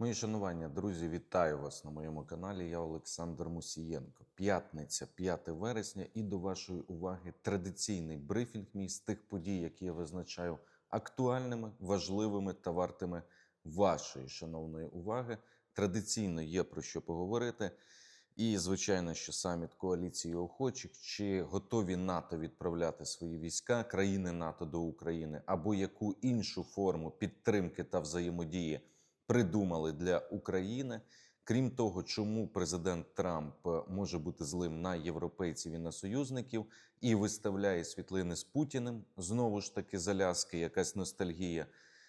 Мої шанування, друзі, вітаю вас на моєму каналі. Я Олександр Мусієнко. П'ятниця, 5 вересня, і до вашої уваги традиційний брифінг мій з тих подій, які я визначаю актуальними, важливими та вартими вашої шановної уваги. Традиційно є про що поговорити. І, звичайно, що саміт коаліції охочих, чи готові НАТО відправляти свої війська країни НАТО до України, або яку іншу форму підтримки та взаємодії придумали для України. Крім того, чому президент Трамп е, може бути злим на європейців і на союзників і виставляє світлини з Путіним, знову ж таки заляски, якась ностальгія.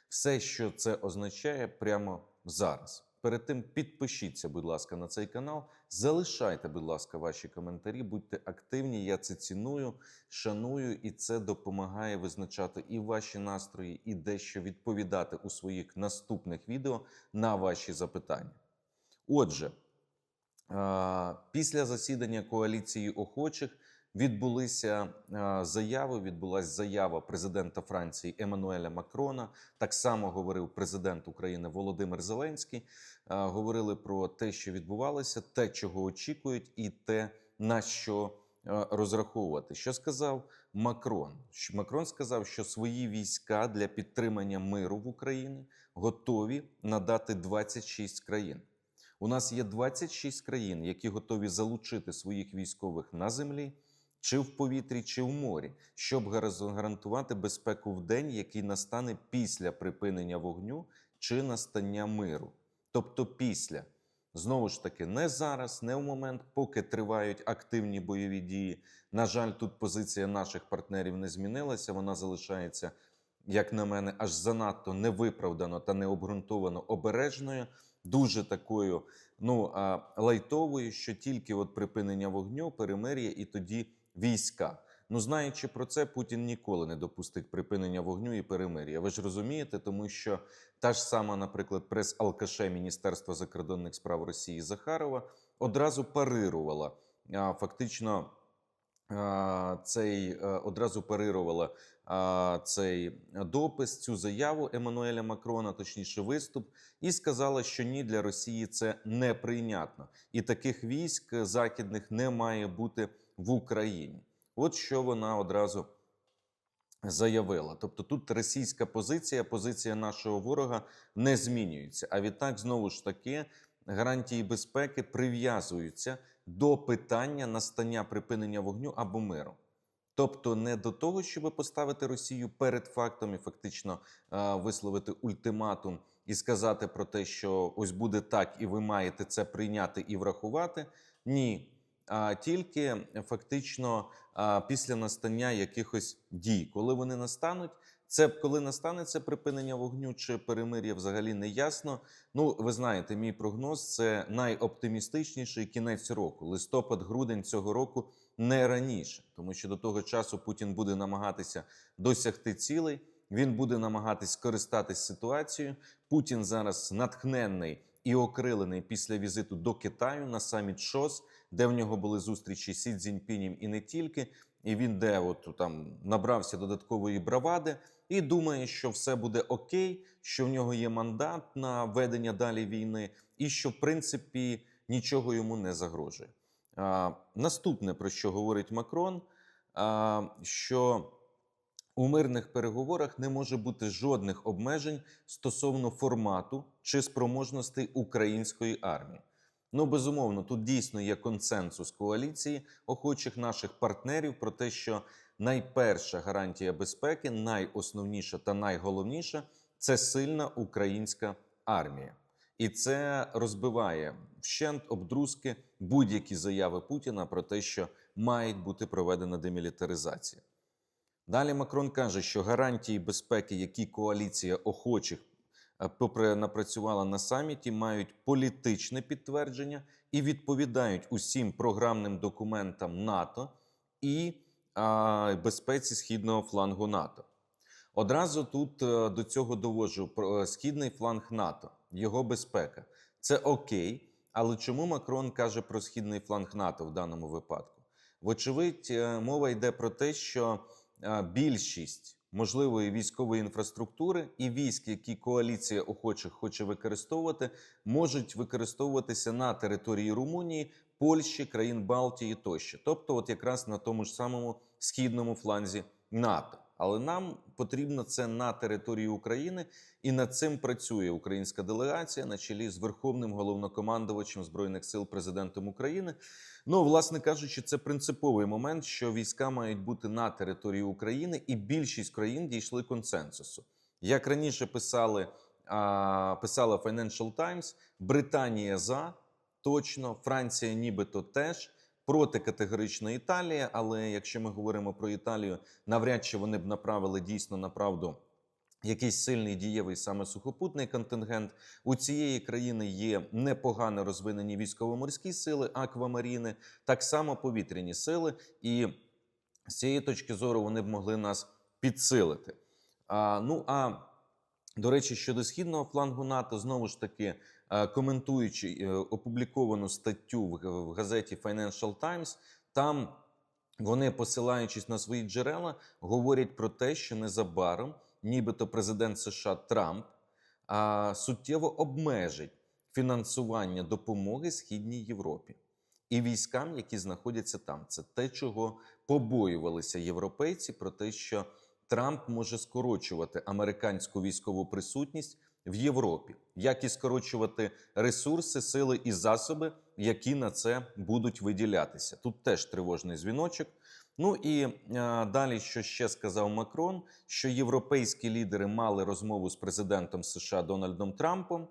Все, що це означає, прямо зараз. Перед тим підпишіться, будь ласка, на цей канал. Залишайте, будь ласка, ваші коментарі, будьте активні. Я це ціную, шаную, і це допомагає визначати і ваші настрої, і дещо відповідати у своїх наступних відео на ваші запитання. Отже, після засідання коаліції охочих відбулися заяви. Відбулася заява президента Франції Еммануеля Макрона. Так само говорив президент України Володимир Зеленський. Говорили про те, що відбувалося, те, чого очікують, і те, на що розраховувати. Що сказав Макрон? Макрон сказав, що свої війська для підтримання миру в Україні готові надати 26 країн. У нас є 26 країн, які готові залучити своїх військових на землі, чи в повітрі, чи в морі, щоб гарантувати безпеку в день, який настане після припинення вогню чи настання миру. Тобто після. Знову ж таки, не зараз, не в момент, поки тривають активні бойові дії. На жаль, тут позиція наших партнерів не змінилася. Вона залишається, як на мене, аж занадто невиправдано та необґрунтовано обережною, дуже такою ну, лайтовою, що тільки от припинення вогню, перемир'я і тоді війська. Ну, знаючи про це, Путін ніколи не допустить припинення вогню і перемир'я. Ви ж розумієте, тому що та ж сама, наприклад, прес-алкаше Міністерства закордонних справ Росії Захарова одразу парирувала фактично. Цей е, одразу парирувала цей допис, цю заяву Еммануеля Макрона, точніше, виступ, і сказала, що ні для Росії це неприйнятно, і таких військ західних не має бути в Україні. От що вона одразу заявила. Тобто тут російська позиція, позиція нашого ворога не змінюється. А відтак, знову ж таки, гарантії безпеки прив'язуються до питання настання припинення вогню або миру. Тобто не до того, щоб поставити Росію перед фактом і фактично е, висловити ультиматум і сказати про те, що ось буде так, і ви маєте це прийняти і врахувати. Ні. А тільки фактично після настання якихось дій, коли вони настануть, це коли настане це припинення вогню чи перемир'я, взагалі не ясно. Ну, ви знаєте, мій прогноз це найоптимістичніший кінець року, листопад-грудень цього року, не раніше, тому що до того часу Путін буде намагатися досягти цілей. Він буде намагатись скористатись ситуацією. Путін зараз натхненний і окрилений після візиту до Китаю на саміт ШОС, де в нього були зустрічі Сі Цзіньпінем і не тільки. І він де от там набрався додаткової бравади і думає, що все буде окей, що в нього є мандат на ведення далі війни, і що в принципі нічого йому не загрожує. А, наступне про що говорить Макрон, а, що у мирних переговорах не може бути жодних обмежень стосовно формату чи спроможностей української армії. Ну, безумовно, тут дійсно є консенсус коаліції охочих наших партнерів про те, що найперша гарантія безпеки, найосновніша та найголовніша це сильна українська армія. І це розбиває вщент обдрузки будь-які заяви Путіна про те, що має бути проведена демілітаризація. Далі Макрон каже, що гарантії безпеки, які коаліція охочих е, напрацювала на саміті, мають політичне підтвердження і відповідають усім програмним документам НАТО і а, безпеці східного флангу НАТО. Одразу тут е, до цього доводжу про е, східний фланг НАТО, його безпека. Це окей, але чому Макрон каже про східний фланг НАТО в даному випадку? Вочевидь, мова йде про те, що більшість можливої військової інфраструктури і військ, які коаліція охочих хоче використовувати, можуть використовуватися на території Румунії, Польщі, країн Балтії тощо, тобто, от якраз на тому ж самому східному фланзі НАТО. Але нам потрібно це на території України, і над цим працює українська делегація на чолі з верховним головнокомандувачем збройних сил президентом України. Ну, власне кажучи, це принциповий момент, що війська мають бути на території України, і більшість країн дійшли консенсусу. Як раніше писали, писала Financial Times, Британія за точно, Франція нібито теж. Проти категорично Італія, але якщо ми говоримо про Італію, навряд чи вони б направили дійсно на правду якийсь сильний дієвий саме сухопутний контингент. У цієї країни є непогано розвинені військово-морські сили, аквамаріни, так само повітряні сили, і з цієї точки зору вони б могли нас підсилити. А, ну а до речі, щодо східного флангу НАТО, знову ж таки, коментуючи е, опубліковану статтю в в газеті Financial Times, там вони, посилаючись на свої джерела, говорять про те, що незабаром, нібито президент США Трамп а, суттєво обмежить фінансування допомоги Східній Європі і військам, які знаходяться там. Це те, чого побоювалися європейці, про те, що Трамп може скорочувати американську військову присутність в Європі, як і скорочувати ресурси, сили і засоби, які на це будуть виділятися. Тут теж тривожний дзвіночок. Ну і е, далі, що ще сказав Макрон, що європейські лідери мали розмову з президентом США Дональдом Трампом.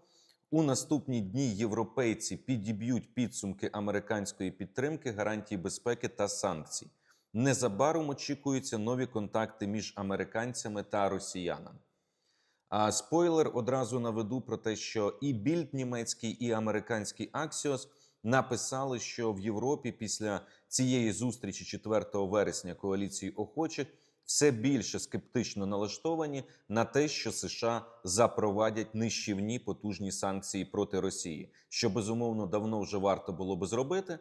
У наступні дні європейці підіб'ють підсумки американської підтримки, гарантій безпеки та санкцій. Незабаром очікуються нові контакти між американцями та росіянами. А спойлер одразу наведу про те, що і більд німецький, і американський Axios написали, що в Європі після цієї зустрічі 4 вересня коаліції охочих все більше скептично налаштовані на те, що США запровадять нищівні потужні санкції проти Росії, що безумовно давно вже варто було би зробити,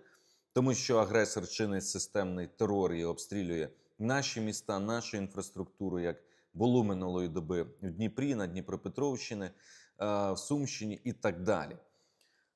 тому що агресор чинить системний терор і обстрілює наші міста, нашу інфраструктуру, як було минулої доби в Дніпрі, на Дніпропетровщині, е, в Сумщині і так далі.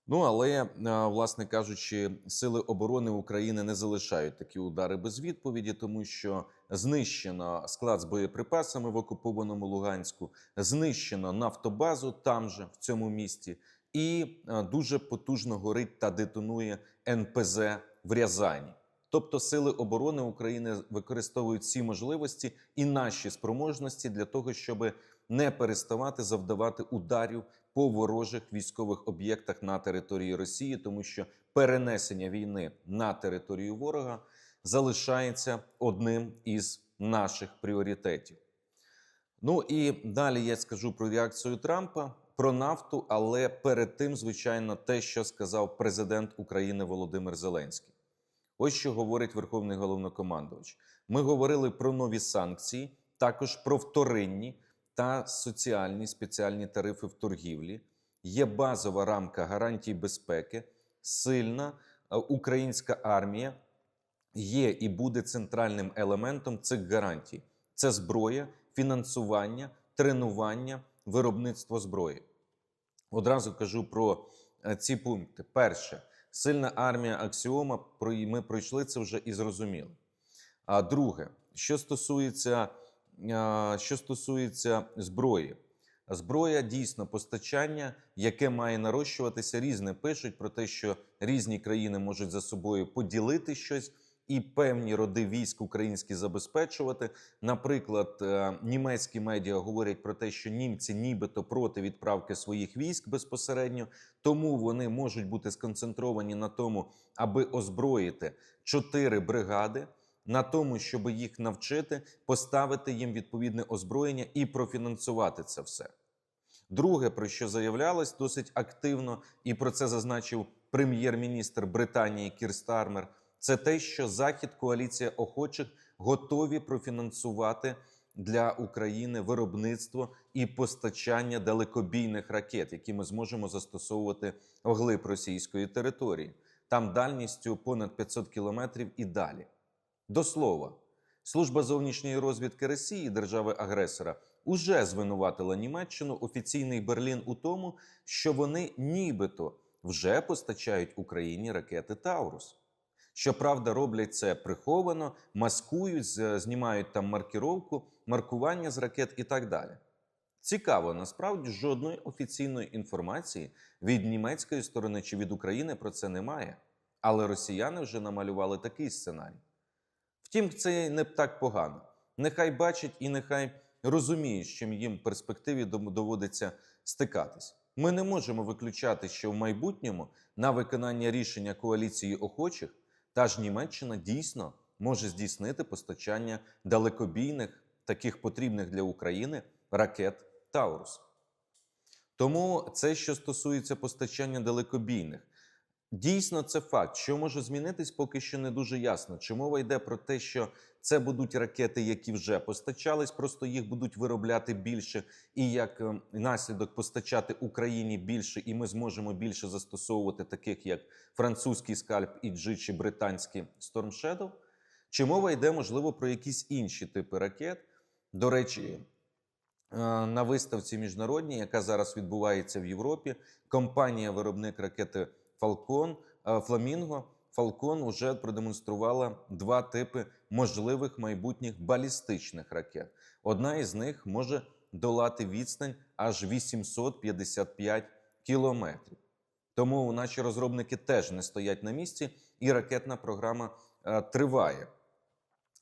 Ну але е, власне кажучи, сили оборони України не залишають такі удари без відповіді, тому що знищено склад з боєприпасами в окупованому Луганську, знищено нафтобазу там же в цьому місті, і е, дуже потужно горить та детонує НПЗ в Рязані. Тобто сили оборони України використовують всі можливості і наші спроможності для того, щоб не переставати завдавати ударів по ворожих військових об'єктах на території Росії, тому що перенесення війни на територію ворога залишається одним із наших пріоритетів. Ну і далі я скажу про реакцію Трампа про нафту, але перед тим, звичайно, те, що сказав президент України Володимир Зеленський. Ось що говорить Верховний головнокомандувач. Ми говорили про нові санкції, також про вторинні та соціальні спеціальні тарифи в торгівлі. Є базова рамка гарантій безпеки, сильна е, українська армія є і буде центральним елементом цих гарантій. Це зброя, фінансування, тренування, виробництво зброї. Одразу кажу про е, ці пункти. Перше, сильна армія аксіома. Ми пройшли це вже і зрозуміли. А друге, що стосується, що стосується зброї, зброя дійсно постачання, яке має нарощуватися, різне пишуть про те, що різні країни можуть за собою поділити щось. І певні роди військ українські забезпечувати. Наприклад, е, німецькі медіа говорять про те, що німці нібито проти відправки своїх військ безпосередньо, тому вони можуть бути сконцентровані на тому, аби озброїти чотири бригади, на тому, щоб їх навчити, поставити їм відповідне озброєння і профінансувати це все. Друге, про що заявлялось досить активно, і про це зазначив прем'єр-міністр Британії Кір Стармер, це те, що Захід, коаліція охочих готові профінансувати для України виробництво і постачання далекобійних ракет, які ми зможемо застосовувати вглиб російської території, там дальністю понад 500 кілометрів і далі. До слова, Служба зовнішньої розвідки Росії, держави-агресора, уже звинуватила Німеччину офіційний Берлін у тому, що вони нібито вже постачають Україні ракети Таурус. Щоправда, роблять це приховано, маскують, знімають там маркіровку, маркування з ракет і так далі. Цікаво, насправді жодної офіційної інформації від німецької сторони чи від України про це немає. Але росіяни вже намалювали такий сценарій. Втім, це не так погано. Нехай бачать і нехай розуміють, з чим їм в перспективі доводиться стикатись. Ми не можемо виключати, що в майбутньому на виконання рішення коаліції охочих та ж Німеччина дійсно може здійснити постачання далекобійних, таких потрібних для України ракет Таурус. Тому це, що стосується постачання далекобійних, дійсно це факт. Що може змінитись, поки що не дуже ясно. Чи мова йде про те, що це будуть ракети, які вже постачались, просто їх будуть виробляти більше, і як е, наслідок постачати Україні більше, і ми зможемо більше застосовувати таких як французький скальп і G чи британський Storm Shadow? Чи мова йде, можливо, про якісь інші типи ракет? До речі, е, на виставці міжнародній, яка зараз відбувається в Європі, компанія-виробник ракети Е, Flamingo, Falcon вже продемонструвала два типи можливих майбутніх балістичних ракет. Одна із них може долати відстань аж 855 кілометрів. Тому наші розробники теж не стоять на місці, і ракетна програма е, триває.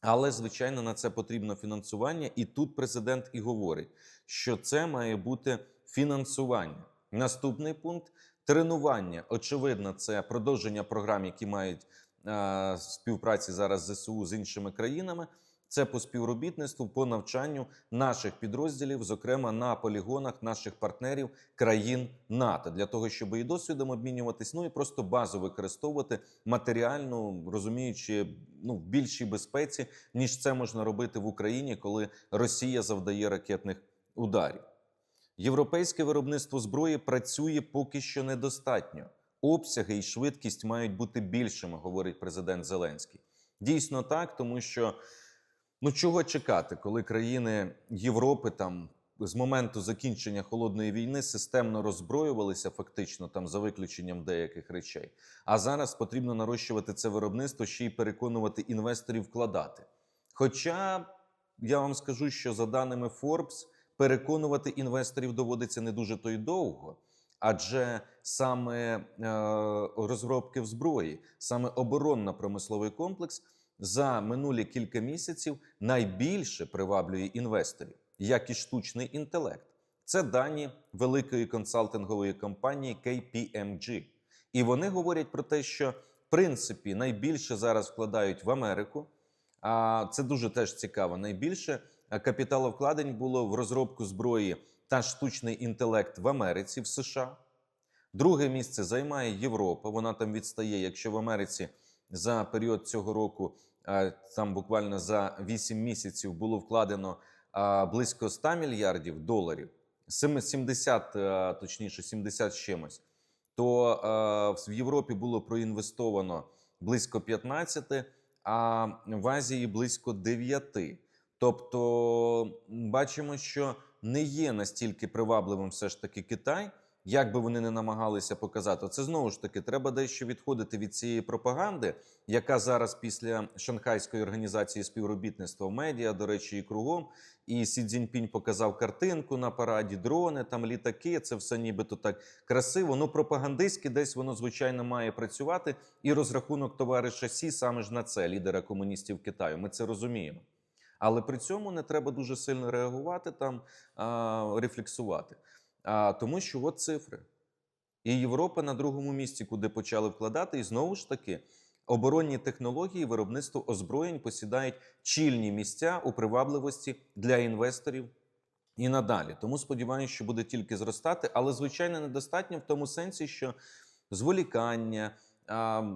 Але, звичайно, на це потрібно фінансування. І тут президент і говорить, що це має бути фінансування. Наступний пункт тренування. Очевидно, це продовження програм, які мають е, співпраці зараз з ЗСУ з іншими країнами. Це по співробітництву, по навчанню наших підрозділів, зокрема на полігонах наших партнерів країн НАТО, для того, щоб і досвідом обмінюватись, ну і просто базу використовувати матеріально, розуміючи ну в більшій безпеці, ніж це можна робити в Україні, коли Росія завдає ракетних ударів. Європейське виробництво зброї працює поки що недостатньо. Обсяги і швидкість мають бути більшими, говорить президент Зеленський. Дійсно так, тому що ну чого чекати, коли країни Європи там з моменту закінчення холодної війни системно роззброювалися, фактично там за виключенням деяких речей. А зараз потрібно нарощувати це виробництво ще й переконувати інвесторів вкладати. Хоча я вам скажу, що за даними Forbes, переконувати інвесторів доводиться не дуже то й довго. Адже саме е, розробки в зброї, саме оборонно-промисловий комплекс за минулі кілька місяців найбільше приваблює інвесторів, як і штучний інтелект. Це дані великої консалтингової компанії KPMG. І вони говорять про те, що в принципі найбільше зараз вкладають в Америку. А це дуже теж цікаво. Найбільше капіталовкладень було в розробку зброї та штучний інтелект в Америці, в США. Друге місце займає Європа. Вона там відстає. Якщо в Америці за період цього року, там буквально за 8 місяців було вкладено близько 100 мільярдів доларів, семи- 70, е, точніше, 70 з чимось, то е, в Європі було проінвестовано близько 15, а в Азії близько 9. Тобто бачимо, що не є настільки привабливим все ж таки Китай, як би вони не намагалися показати. Це знову ж таки треба дещо відходити від цієї пропаганди, яка зараз після Шанхайської організації співробітництва в медіа, до речі, і кругом. І Сі Цзіньпінь показав картинку на параді, дрони, там літаки. Це все нібито так красиво. Ну пропагандистськи десь воно звичайно має працювати. І розрахунок товариша Сі саме ж на це, лідера комуністів Китаю. Ми це розуміємо. Але при цьому не треба дуже сильно реагувати там, а, рефлексувати. А, тому що от цифри. І Європа на другому місці, куди почали вкладати, і знову ж таки. Оборонні технології, виробництво озброєнь посідають чільні місця у привабливості для інвесторів і надалі. Тому сподіваюся, що буде тільки зростати, але звичайно недостатньо в тому сенсі, що зволікання,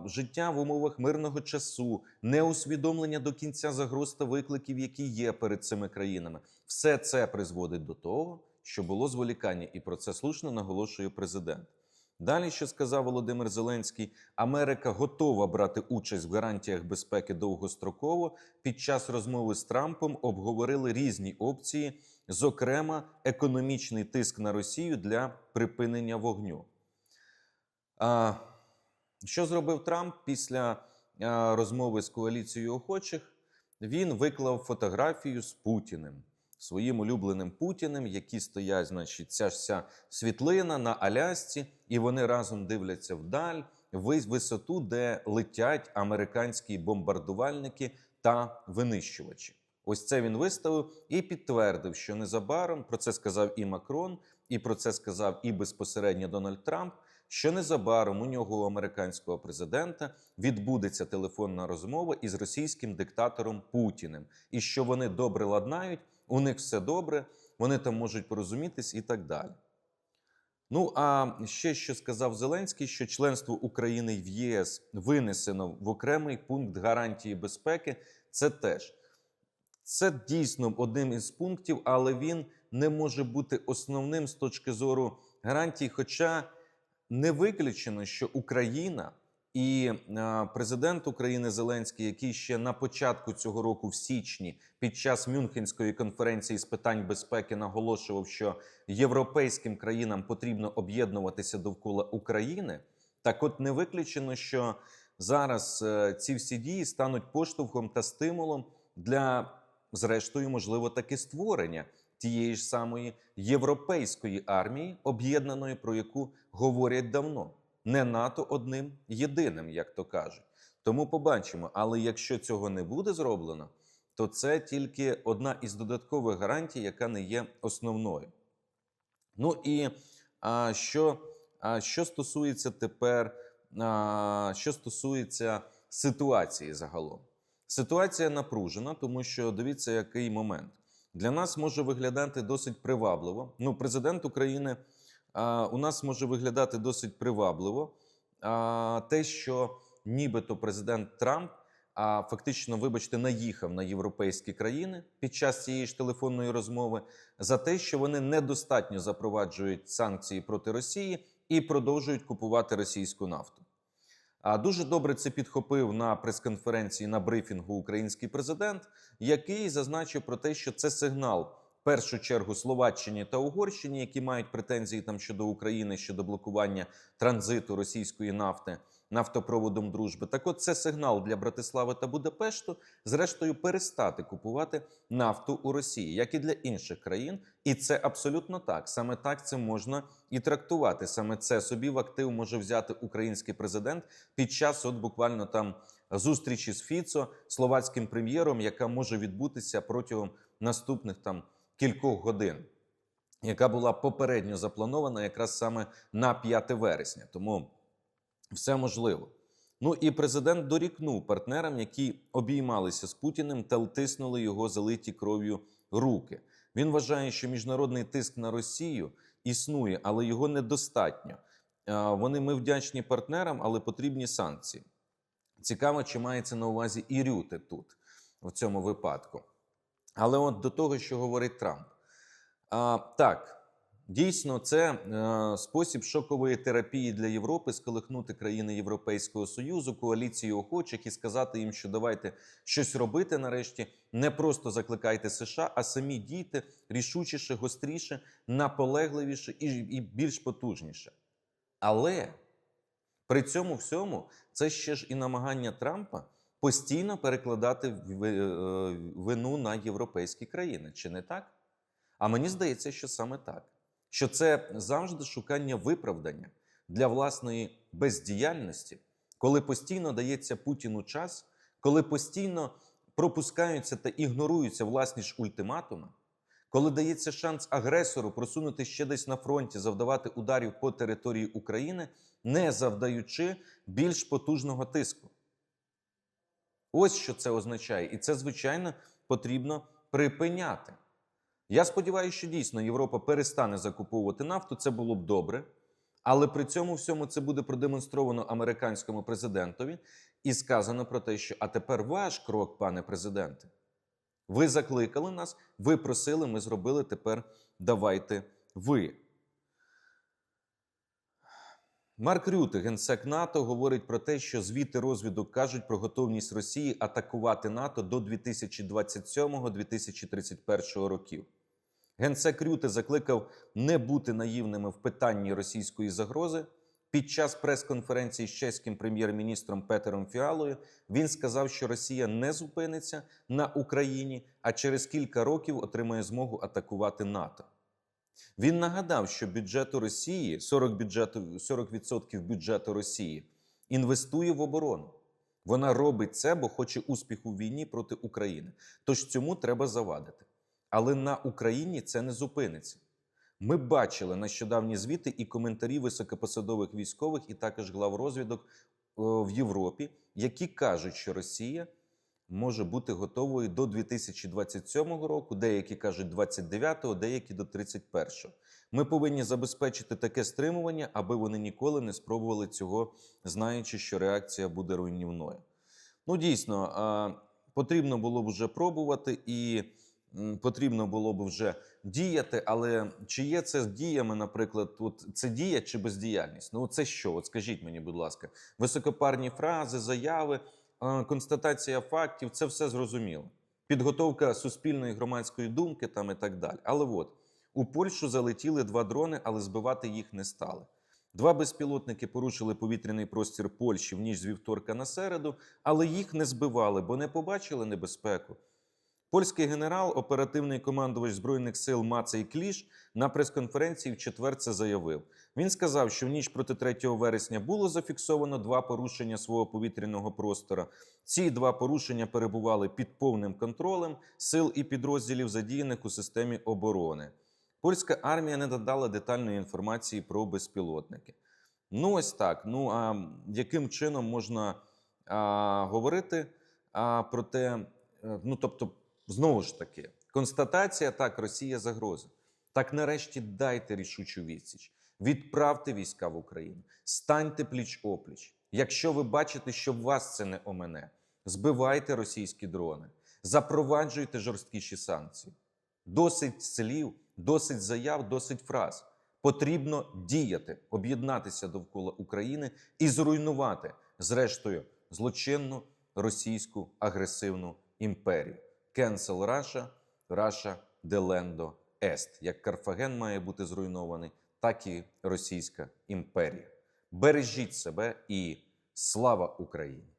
життя в умовах мирного часу, неусвідомлення до кінця загроз та викликів, які є перед цими країнами, все це призводить до того, що було зволікання, і про це слушно наголошує президент. Далі, що сказав Володимир Зеленський, Америка готова брати участь в гарантіях безпеки довгостроково. Під час розмови з Трампом обговорили різні опції, зокрема, економічний тиск на Росію для припинення вогню. А, що зробив Трамп після розмови з коаліцією охочих? Він виклав фотографію з Путіним, своїм улюбленим Путіним, які стоять, значить, ця ж вся світлина на Алясці, і вони разом дивляться вдаль, висоту, де летять американські бомбардувальники та винищувачі. Ось це він виставив і підтвердив, що незабаром про це сказав і Макрон, і про це сказав і безпосередньо Дональд Трамп. Що незабаром у нього у американського президента відбудеться телефонна розмова із російським диктатором Путіним, і що вони добре ладнають, у них все добре, вони там можуть порозумітись і так далі. Ну а ще що сказав Зеленський, що членство України в ЄС винесено в окремий пункт гарантії безпеки. Це теж це дійсно одним із пунктів, але він не може бути основним з точки зору гарантій. Хоча не виключено, що Україна і е, президент України Зеленський, який ще на початку цього року, в січні, під час Мюнхенської конференції з питань безпеки, наголошував, що європейським країнам потрібно об'єднуватися довкола України. Так, от не виключено, що зараз е, ці всі дії стануть поштовхом та стимулом для, зрештою, можливо, таки створення тієї ж самої європейської армії, об'єднаної, про яку говорять давно, не НАТО одним єдиним, як то кажуть. Тому побачимо. Але якщо цього не буде зроблено, то це тільки одна із додаткових гарантій, яка не є основною. Ну і а, що, а, що стосується тепер, а, що стосується ситуації загалом, ситуація напружена, тому що дивіться, який момент для нас може виглядати досить привабливо. Ну, президент України а, у нас може виглядати досить привабливо. А, те, що нібито президент Трамп а фактично, вибачте, наїхав на європейські країни під час цієї ж телефонної розмови за те, що вони недостатньо запроваджують санкції проти Росії і продовжують купувати російську нафту. А дуже добре це підхопив на прес-конференції на брифінгу український президент, який зазначив про те, що це сигнал першу чергу Словаччині та Угорщині, які мають претензії там щодо України щодо блокування транзиту російської нафти нафтопроводом дружби. Так, от це сигнал для Братислави та Будапешту, зрештою, перестати купувати нафту у Росії, як і для інших країн. І це абсолютно так. Саме так це можна і трактувати. Саме це собі в актив може взяти український президент під час, от буквально там зустрічі з Фіцо, словацьким прем'єром, яка може відбутися протягом наступних там кількох годин. Яка була попередньо запланована якраз саме на 5 вересня, тому все можливо. Ну і президент дорікнув партнерам, які обіймалися з Путіним та втиснули його залиті кров'ю руки. Він вважає, що міжнародний тиск на Росію існує, але його недостатньо. Вони ми вдячні партнерам, але потрібні санкції. Цікаво, чи мається на увазі і Рюте тут, в цьому випадку. Але от до того, що говорить Трамп. А, Так, дійсно, це е, спосіб шокової терапії для Європи сколихнути країни Європейського Союзу, коаліцію охочих і сказати їм, що давайте щось робити нарешті. Не просто закликайте США, а самі дійте рішучіше, гостріше, наполегливіше і, і більш потужніше. Але при цьому всьому це ще ж і намагання Трампа постійно перекладати е, вину на європейські країни, чи не так? А мені здається, що саме так. Що це завжди шукання виправдання для власної бездіяльності, коли постійно дається Путіну час, коли постійно пропускаються та ігноруються власні ж ультиматуми, коли дається шанс агресору просунути ще десь на фронті, завдавати ударів по території України, не завдаючи більш потужного тиску. Ось що це означає, і це, звичайно, потрібно припиняти. Я сподіваюся, що дійсно Європа перестане закуповувати нафту. Це було б добре. Але при цьому всьому це буде продемонстровано американському президентові і сказано про те, що а тепер ваш крок, пане президенте. Ви закликали нас, ви просили, ми зробили. Тепер давайте ви. Марк Рюте, генсек НАТО, говорить про те, що звіти розвідок кажуть про готовність Росії атакувати НАТО до 2027-2031 років. Генсек Рюте закликав не бути наївними в питанні російської загрози. Під час прес-конференції з чеським прем'єр-міністром Петером Фіалою він сказав, що Росія не зупиниться на Україні, а через кілька років отримає змогу атакувати НАТО. Він нагадав, що бюджету Росії 40%, бюджету, 40% бюджету Росії інвестує в оборону. Вона робить це, бо хоче успіху в війні проти України. Тож цьому треба завадити. Але на Україні це не зупиниться. Ми бачили нещодавні звіти і коментарі високопосадових військових, і також глав розвідок в Європі, які кажуть, що Росія може бути готовою до 2027 року, деякі кажуть 29-го, деякі до 31-го. Ми повинні забезпечити таке стримування, аби вони ніколи не спробували цього, знаючи, що реакція буде руйнівною. Ну, дійсно, потрібно було б вже пробувати і потрібно було б вже діяти. Але чи є це з діями, наприклад, от це дія чи бездіяльність? Ну, це що? От скажіть мені, будь ласка, високопарні фрази, заяви, констатація фактів це все зрозуміло. Підготовка суспільної громадської думки там і так далі. Але от у Польщу залетіли два дрони, але збивати їх не стали. Два безпілотники порушили повітряний простір Польщі в ніч з вівторка на середу, але їх не збивали, бо не побачили небезпеку. Польський генерал, оперативний командувач збройних сил Мацей Кліш на прес-конференції в четвер це заявив. Він сказав, що в ніч проти 3 вересня було зафіксовано два порушення свого повітряного простора. Ці два порушення перебували під повним контролем сил і підрозділів, задіяних у системі оборони. Польська армія не додала детальної інформації про безпілотники. Ну, ось так. Ну а яким чином можна а, говорити а, про те, е, ну тобто, знову ж таки, констатація так, Росія загроза. Так нарешті дайте рішучу відсіч. Відправте війська в Україну, станьте пліч опліч. Якщо ви бачите, що вас це не омене, збивайте російські дрони, запроваджуйте жорсткіші санкції. Досить слів, досить заяв, досить фраз. Потрібно діяти, об'єднатися довкола України і зруйнувати, зрештою, злочинну російську агресивну імперію. Cancel Russia, Russia Делендо est. Як Карфаген має бути зруйнований, так і Російська імперія. Бережіть себе і слава Україні!